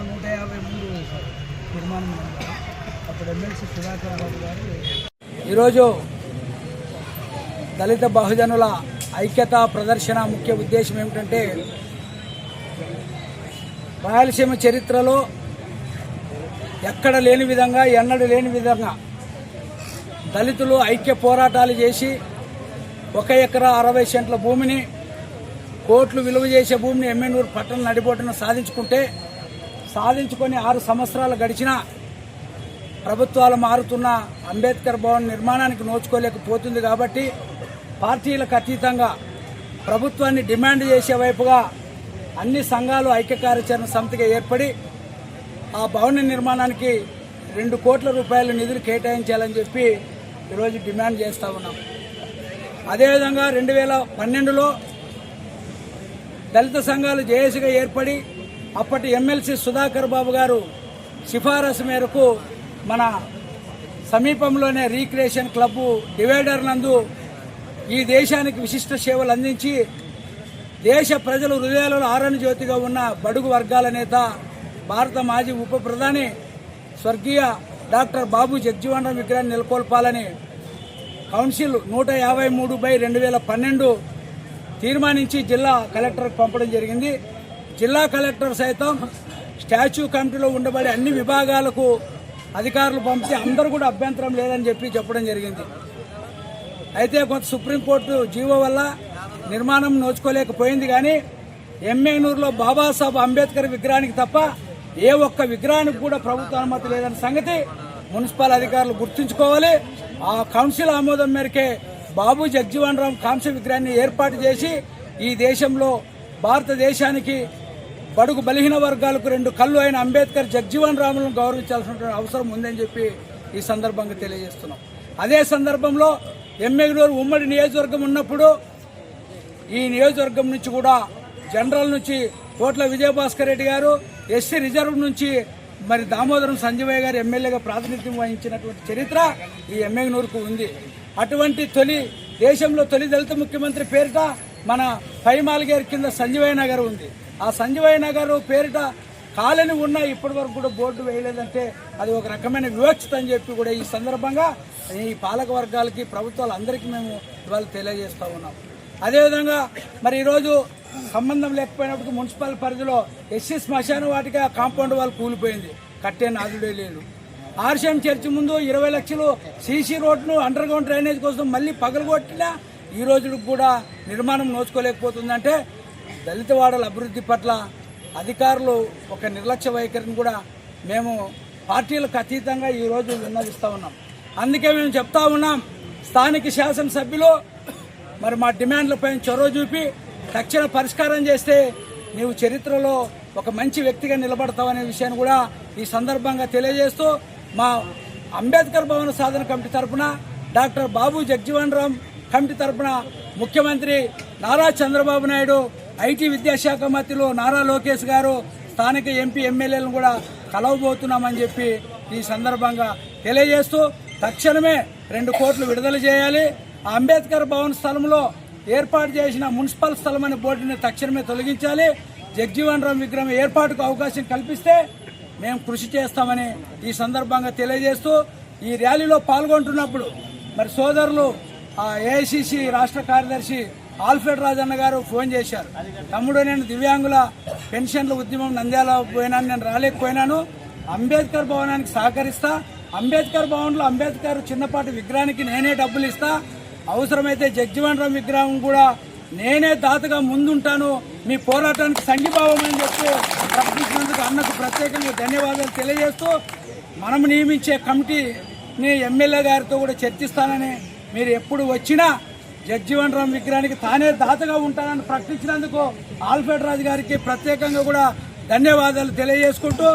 నూట యాభై మూడు నిర్మాణం అప్పుడు ఎమ్మెల్సీ సుధాకర్ రావు గారు ఈరోజు దళిత బహుజనుల ఐక్యత ప్రదర్శన ముఖ్య ఉద్దేశం ఏమిటంటే రాయలసీమ చరిత్రలో ఎక్కడ లేని విధంగా ఎన్నడూ లేని విధంగా దళితులు ఐక్య పోరాటాలు చేసి ఒక ఎకరా అరవై సెంట్ల భూమిని కోట్లు విలువ చేసే భూమిని ఎమ్మెనూరు పట్టణం నడిబొట్టున సాధించుకుంటే సాధించుకొని ఆరు సంవత్సరాలు గడిచినా ప్రభుత్వాలు మారుతున్న అంబేద్కర్ భవన్ నిర్మాణానికి నోచుకోలేకపోతుంది కాబట్టి పార్టీలకు అతీతంగా ప్రభుత్వాన్ని డిమాండ్ చేసే వైపుగా అన్ని సంఘాలు ఐక్య కార్యాచరణ సమితిగా ఏర్పడి ఆ భవన నిర్మాణానికి రెండు కోట్ల రూపాయల నిధులు కేటాయించాలని చెప్పి ఈరోజు డిమాండ్ చేస్తూ ఉన్నాం. అదేవిధంగా రెండు వేల పన్నెండులో దళిత సంఘాలు జేఏసీగా ఏర్పడి అప్పటి ఎమ్మెల్సీ సుధాకర్ బాబు గారు సిఫారసు మేరకు మన సమీపంలోనే రీక్రియేషన్ క్లబ్ డివైడర్ నందు ఈ దేశానికి విశిష్ట సేవలు అందించి దేశ ప్రజలు హృదయాలలో ఆరణ జ్యోతిగా ఉన్న బడుగు వర్గాల నేత భారత మాజీ ఉప ప్రధాని స్వర్గీయ డాక్టర్ బాబు జగ్జీవన్ రామ్ విగ్రహాన్ని నెలకొల్పాలని కౌన్సిల్ నూట యాభై మూడు బై రెండు వేల పన్నెండు తీర్మానించి జిల్లా కలెక్టర్కి పంపడం జరిగింది. జిల్లా కలెక్టర్ సైతం స్టాచ్యూ కమిటీలో ఉండబడే అన్ని విభాగాలకు అధికారులు పంపితే అందరూ కూడా అభ్యంతరం లేదని చెప్పి చెప్పడం జరిగింది. అయితే కొంత సుప్రీంకోర్టు జీవో వల్ల నిర్మాణం నోచుకోలేకపోయింది కానీ ఎమ్మెనూరులో బాబాసాహెబ్ అంబేద్కర్ విగ్రహానికి తప్ప ఏ ఒక్క విగ్రహానికి కూడా ప్రభుత్వ అనుమతి లేదన్న సంగతి మున్సిపల్ అధికారులు గుర్తుంచుకోవాలి. ఆ కౌన్సిల్ ఆమోదం మేరకే బాబు జగ్జీవన్ రామ్ కాంస్య విగ్రహాన్ని ఏర్పాటు చేసి ఈ దేశంలో భారతదేశానికి బడుగు బలహీన వర్గాలకు రెండు కళ్ళు అయిన అంబేద్కర్ జగ్జీవన్ రాములను గౌరవించాల్సిన అవసరం ఉందని చెప్పి ఈ సందర్భంగా తెలియజేస్తున్నాం. అదే సందర్భంలో ఎమ్మెగనూరు ఉమ్మడి నియోజకవర్గం ఉన్నప్పుడు ఈ నియోజకవర్గం నుంచి కూడా జనరల్ నుంచి కోట్ల విజయభాస్కర్ రెడ్డి గారు ఎస్సీ రిజర్వ్ నుంచి మరి దామోదరం సంజయ్ గారు ఎమ్మెల్యేగా ప్రాతినిధ్యం వహించినటువంటి చరిత్ర ఈ ఎమ్మెగనూరుకు ఉంది. అటువంటి తొలి దేశంలో తొలి దళిత ముఖ్యమంత్రి పేరిట మన పైమాలగేరు కింద సంజీవయ్య నగర్ ఉంది. ఆ సంజీవయ్య నగర్ పేరిట కాలని ఉన్నా ఇప్పటి వరకు కూడా బోర్డు వేయలేదంటే అది ఒక రకమైన వివక్షత అని చెప్పి కూడా ఈ సందర్భంగా ఈ పాలక వర్గాలకి ప్రభుత్వాలందరికీ మేము ఇవాళ తెలియజేస్తూ ఉన్నాం. అదేవిధంగా మరి ఈరోజు సంబంధం లేకపోయినప్పుడు మున్సిపల్ పరిధిలో ఎస్సీ శ్మశాన వాటికి కాంపౌండ్ వాళ్ళు కూలిపోయింది. కట్టే నాదుడే లేదు ఆర్షం చర్చి ముందు ఇరవై లక్షలు సీసీ రోడ్ను అండర్ గ్రౌండ్ డ్రైనేజ్ కోసం మళ్ళీ పగలగొట్టినా ఈ రోజుకి కూడా నిర్మాణం నోచుకోలేకపోతుందంటే దళిత వాడల అభివృద్ధి పట్ల అధికారులు ఒక నిర్లక్ష్య వైఖరిని కూడా మేము పార్టీలకు అతీతంగా ఈరోజు విన్నవిస్తూ ఉన్నాం. అందుకే మేము చెప్తా ఉన్నాం స్థానిక శాసనసభ్యులు మరి మా డిమాండ్లపై చొరవ చూపి తక్షణ పరిష్కారం చేస్తే నీవు చరిత్రలో ఒక మంచి వ్యక్తిగా నిలబడతావనే విషయాన్ని కూడా ఈ సందర్భంగా తెలియజేస్తూ మా అంబేద్కర్ భవన సాధన కమిటీ తరఫున డాక్టర్ బాబు జగ్జీవన్ రామ్ కమిటీ తరపున ముఖ్యమంత్రి నారా చంద్రబాబు నాయుడు ఐటీ విద్యాశాఖ మంత్రులు నారా లోకేష్ గారు స్థానిక ఎంపీ ఎమ్మెల్యేలను కూడా కలవబోతున్నామని చెప్పి ఈ సందర్భంగా తెలియజేస్తూ తక్షణమే రెండు కోట్లు విడుదల చేయాలి. అంబేద్కర్ భవన్ స్థలంలో ఏర్పాటు చేసిన మున్సిపల్ స్థలం అనే బోర్డుని తక్షణమే తొలగించాలి. జగ్జీవన్ రామ్ విగ్రహం ఏర్పాటుకు అవకాశం కల్పిస్తే మేము కృషి చేస్తామని ఈ సందర్భంగా తెలియజేస్తూ ఈ ర్యాలీలో పాల్గొంటున్నప్పుడు మరి సోదరులు ఆ ఏఐసిసి రాష్ట్ర కార్యదర్శి ఆల్ఫ్రెడ్ రాజన్న గారు ఫోన్ చేశారు. తమ్ముడు నేను దివ్యాంగుల పెన్షన్ల ఉద్యమం నంద్యాల పోయినాను నేను రాలేకపోయినాను. అంబేద్కర్ భవనానికి సహకరిస్తా. అంబేద్కర్ భవన్లో అంబేద్కర్ చిన్నపాటి విగ్రహానికి నేనే డబ్బులు ఇస్తా. అవసరమైతే జగ్జీవన్ రామ్ విగ్రహం కూడా నేనే దాతగా ముందుంటాను. మీ పోరాటానికి సంఘీభావం అని చెప్పి ప్రకటించినందుకు అన్నకు ప్రత్యేకంగా ధన్యవాదాలు తెలియజేస్తూ మనం నియమించే కమిటీని ఎమ్మెల్యే గారితో కూడా చర్చిస్తానని మీరు ఎప్పుడు వచ్చినా జగ్జీవన్ రామ్ విగ్రహానికి తానే దాతగా ఉంటానని ప్రకటించినందుకు ఆల్ఫెడ్ రాజు గారికి ప్రత్యేకంగా కూడా ధన్యవాదాలు తెలియజేసుకుంటూ